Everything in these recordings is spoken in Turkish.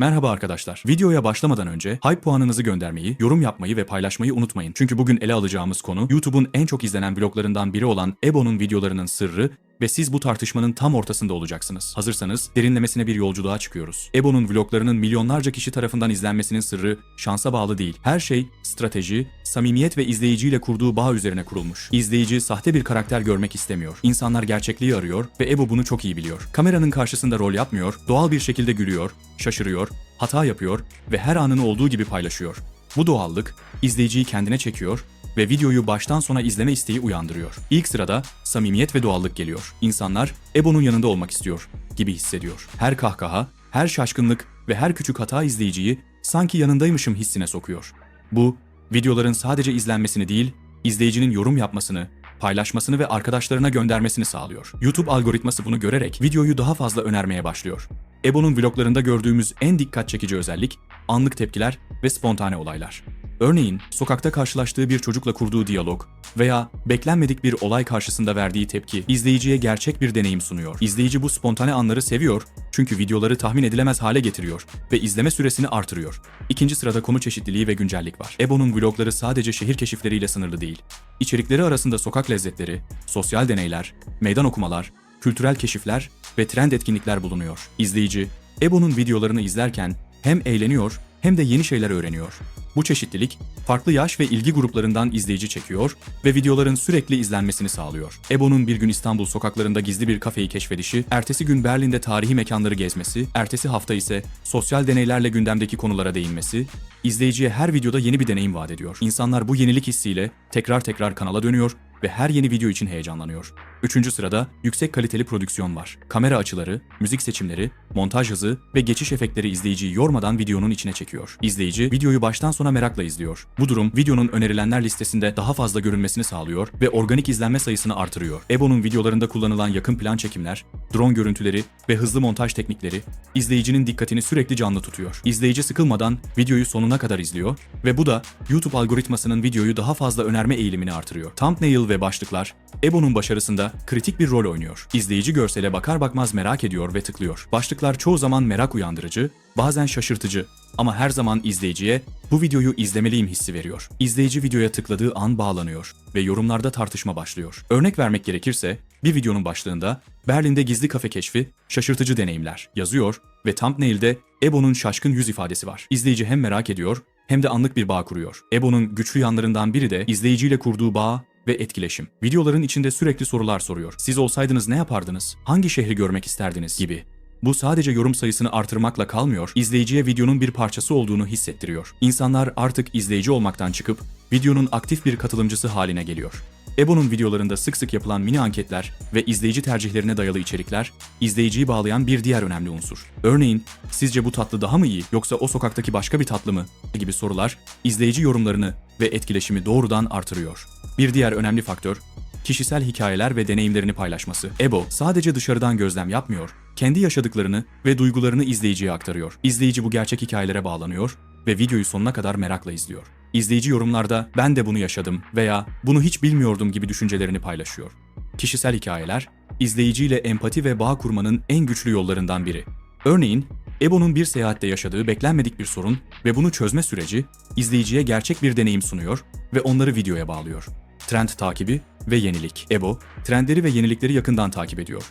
Merhaba arkadaşlar. Videoya başlamadan önce hype puanınızı göndermeyi, yorum yapmayı ve paylaşmayı unutmayın. Çünkü bugün ele alacağımız konu YouTube'un en çok izlenen vloglarından biri olan Ebo'nun videolarının sırrı ve siz bu tartışmanın tam ortasında olacaksınız. Hazırsanız derinlemesine bir yolculuğa çıkıyoruz. Ebo'nun vloglarının milyonlarca kişi tarafından izlenmesinin sırrı şansa bağlı değil. Her şey strateji, samimiyet ve izleyiciyle kurduğu bağ üzerine kurulmuş. İzleyici sahte bir karakter görmek istemiyor. İnsanlar gerçekliği arıyor ve Ebo bunu çok iyi biliyor. Kameranın karşısında rol yapmıyor, doğal bir şekilde gülüyor, şaşırıyor, hata yapıyor ve her anını olduğu gibi paylaşıyor. Bu doğallık izleyiciyi kendine çekiyor ve videoyu baştan sona izleme isteği uyandırıyor. İlk sırada samimiyet ve doğallık geliyor. İnsanlar Ebo'nun yanında olmak istiyor gibi hissediyor. Her kahkaha, her şaşkınlık ve her küçük hata izleyiciyi sanki yanındaymışım hissine sokuyor. Bu, videoların sadece izlenmesini değil, izleyicinin yorum yapmasını, paylaşmasını ve arkadaşlarına göndermesini sağlıyor. YouTube algoritması bunu görerek videoyu daha fazla önermeye başlıyor. Ebo'nun vloglarında gördüğümüz en dikkat çekici özellik anlık tepkiler ve spontane olaylar. Örneğin sokakta karşılaştığı bir çocukla kurduğu diyalog veya beklenmedik bir olay karşısında verdiği tepki izleyiciye gerçek bir deneyim sunuyor. İzleyici bu spontane anları seviyor çünkü videoları tahmin edilemez hale getiriyor ve izleme süresini artırıyor. İkinci sırada konu çeşitliliği ve güncellik var. Ebo'nun vlogları sadece şehir keşifleriyle sınırlı değil. İçerikleri arasında sokak lezzetleri, sosyal deneyler, meydan okumalar, kültürel keşifler ve trend etkinlikler bulunuyor. İzleyici, Ebo'nun videolarını izlerken hem eğleniyor hem de yeni şeyler öğreniyor. Bu çeşitlilik farklı yaş ve ilgi gruplarından izleyici çekiyor ve videoların sürekli izlenmesini sağlıyor. Ebo'nun bir gün İstanbul sokaklarında gizli bir kafeyi keşfedişi, ertesi gün Berlin'de tarihi mekanları gezmesi, ertesi hafta ise sosyal deneylerle gündemdeki konulara değinmesi, izleyiciye her videoda yeni bir deneyim vaat ediyor. İnsanlar bu yenilik hissiyle tekrar tekrar kanala dönüyor ve her yeni video için heyecanlanıyor. Üçüncü sırada yüksek kaliteli prodüksiyon var. Kamera açıları, müzik seçimleri, montaj hızı ve geçiş efektleri izleyiciyi yormadan videonun içine çekiyor. İzleyici videoyu baştan sona merakla izliyor. Bu durum videonun önerilenler listesinde daha fazla görünmesini sağlıyor ve organik izlenme sayısını artırıyor. Ebo'nun videolarında kullanılan yakın plan çekimler, drone görüntüleri ve hızlı montaj teknikleri izleyicinin dikkatini sürekli canlı tutuyor. İzleyici sıkılmadan videoyu sonuna kadar izliyor ve bu da YouTube algoritmasının videoyu daha fazla önerme eğilimini artırıyor. Thumbnail ve başlıklar Ebo'nun başarısında kritik bir rol oynuyor. İzleyici görsele bakar bakmaz merak ediyor ve tıklıyor. Başlıklar çoğu zaman merak uyandırıcı, bazen şaşırtıcı ama her zaman izleyiciye bu videoyu izlemeliyim hissi veriyor. İzleyici videoya tıkladığı an bağlanıyor ve yorumlarda tartışma başlıyor. Örnek vermek gerekirse bir videonun başlığında Berlin'de gizli kafe keşfi, şaşırtıcı deneyimler yazıyor ve thumbnail'de Ebo'nun şaşkın yüz ifadesi var. İzleyici hem merak ediyor hem de anlık bir bağ kuruyor. Ebo'nun güçlü yanlarından biri de izleyiciyle kurduğu bağ ve etkileşim. Videoların içinde sürekli sorular soruyor. Siz olsaydınız ne yapardınız? Hangi şehri görmek isterdiniz? gibi. Bu sadece yorum sayısını artırmakla kalmıyor, izleyiciye videonun bir parçası olduğunu hissettiriyor. İnsanlar artık izleyici olmaktan çıkıp videonun aktif bir katılımcısı haline geliyor. Ebo'nun videolarında sık sık yapılan mini anketler ve izleyici tercihlerine dayalı içerikler, izleyiciyi bağlayan bir diğer önemli unsur. Örneğin, sizce bu tatlı daha mı iyi yoksa o sokaktaki başka bir tatlı mı? gibi sorular, izleyici yorumlarını ve etkileşimi doğrudan artırıyor. Bir diğer önemli faktör, kişisel hikayeler ve deneyimlerini paylaşması. Ebo sadece dışarıdan gözlem yapmıyor, kendi yaşadıklarını ve duygularını izleyiciye aktarıyor. İzleyici bu gerçek hikayelere bağlanıyor ve videoyu sonuna kadar merakla izliyor. İzleyici yorumlarda ben de bunu yaşadım veya bunu hiç bilmiyordum gibi düşüncelerini paylaşıyor. Kişisel hikayeler, izleyiciyle empati ve bağ kurmanın en güçlü yollarından biri. Örneğin, Ebo'nun bir seyahatte yaşadığı beklenmedik bir sorun ve bunu çözme süreci izleyiciye gerçek bir deneyim sunuyor ve onları videoya bağlıyor. Trend takibi ve yenilik. Ebo, trendleri ve yenilikleri yakından takip ediyor.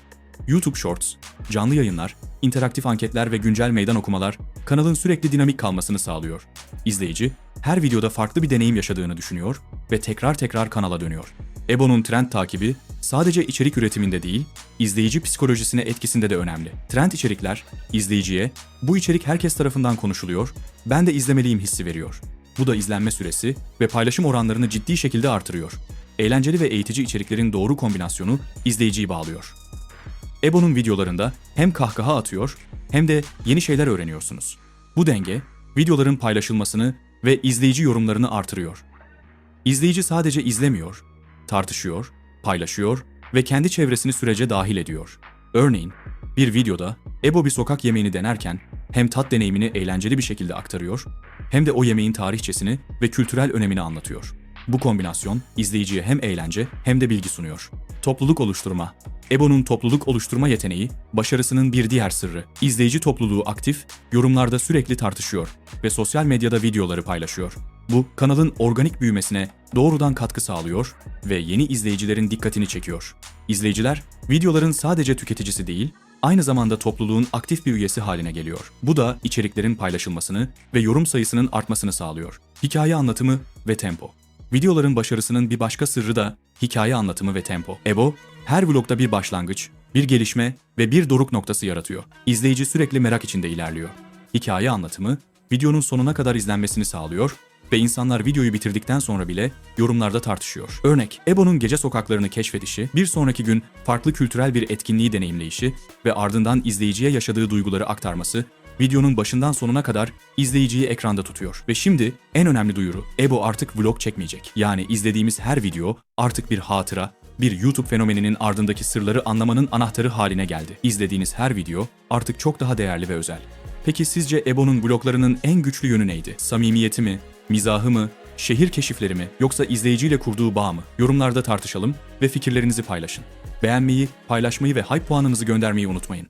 YouTube Shorts, canlı yayınlar, interaktif anketler ve güncel meydan okumalar kanalın sürekli dinamik kalmasını sağlıyor. İzleyici her videoda farklı bir deneyim yaşadığını düşünüyor ve tekrar tekrar kanala dönüyor. Ebo'nun trend takibi sadece içerik üretiminde değil, izleyici psikolojisine etkisinde de önemli. Trend içerikler izleyiciye bu içerik herkes tarafından konuşuluyor, ben de izlemeliyim hissi veriyor. Bu da izlenme süresi ve paylaşım oranlarını ciddi şekilde artırıyor. Eğlenceli ve eğitici içeriklerin doğru kombinasyonu izleyiciyi bağlıyor. Ebo'nun videolarında hem kahkaha atıyor hem de yeni şeyler öğreniyorsunuz. Bu denge videoların paylaşılmasını ve izleyici yorumlarını artırıyor. İzleyici sadece izlemiyor, tartışıyor, paylaşıyor ve kendi çevresini sürece dahil ediyor. Örneğin bir videoda Ebo bir sokak yemeğini denerken hem tat deneyimini eğlenceli bir şekilde aktarıyor hem de o yemeğin tarihçesini ve kültürel önemini anlatıyor. Bu kombinasyon izleyiciye hem eğlence hem de bilgi sunuyor. Topluluk oluşturma. Ebo'nun topluluk oluşturma yeteneği, başarısının bir diğer sırrı. İzleyici topluluğu aktif, yorumlarda sürekli tartışıyor ve sosyal medyada videoları paylaşıyor. Bu, kanalın organik büyümesine doğrudan katkı sağlıyor ve yeni izleyicilerin dikkatini çekiyor. İzleyiciler, videoların sadece tüketicisi değil, aynı zamanda topluluğun aktif bir üyesi haline geliyor. Bu da içeriklerin paylaşılmasını ve yorum sayısının artmasını sağlıyor. Hikaye anlatımı ve tempo. Videoların başarısının bir başka sırrı da hikaye anlatımı ve tempo. Ebo, her vlogda bir başlangıç, bir gelişme ve bir doruk noktası yaratıyor. İzleyici sürekli merak içinde ilerliyor. Hikaye anlatımı, videonun sonuna kadar izlenmesini sağlıyor ve insanlar videoyu bitirdikten sonra bile yorumlarda tartışıyor. Örnek, Ebo'nun gece sokaklarını keşfedişi, bir sonraki gün farklı kültürel bir etkinliği deneyimleyişi ve ardından izleyiciye yaşadığı duyguları aktarması videonun başından sonuna kadar izleyiciyi ekranda tutuyor. Ve şimdi en önemli duyuru, Ebo artık vlog çekmeyecek. Yani izlediğimiz her video artık bir hatıra, bir YouTube fenomeninin ardındaki sırları anlamanın anahtarı haline geldi. İzlediğiniz her video artık çok daha değerli ve özel. Peki sizce Ebo'nun vloglarının en güçlü yönü neydi? Samimiyeti mi? Mizahı mı? Şehir keşifleri mi? Yoksa izleyiciyle kurduğu bağ mı? Yorumlarda tartışalım ve fikirlerinizi paylaşın. Beğenmeyi, paylaşmayı ve hype puanınızı göndermeyi unutmayın.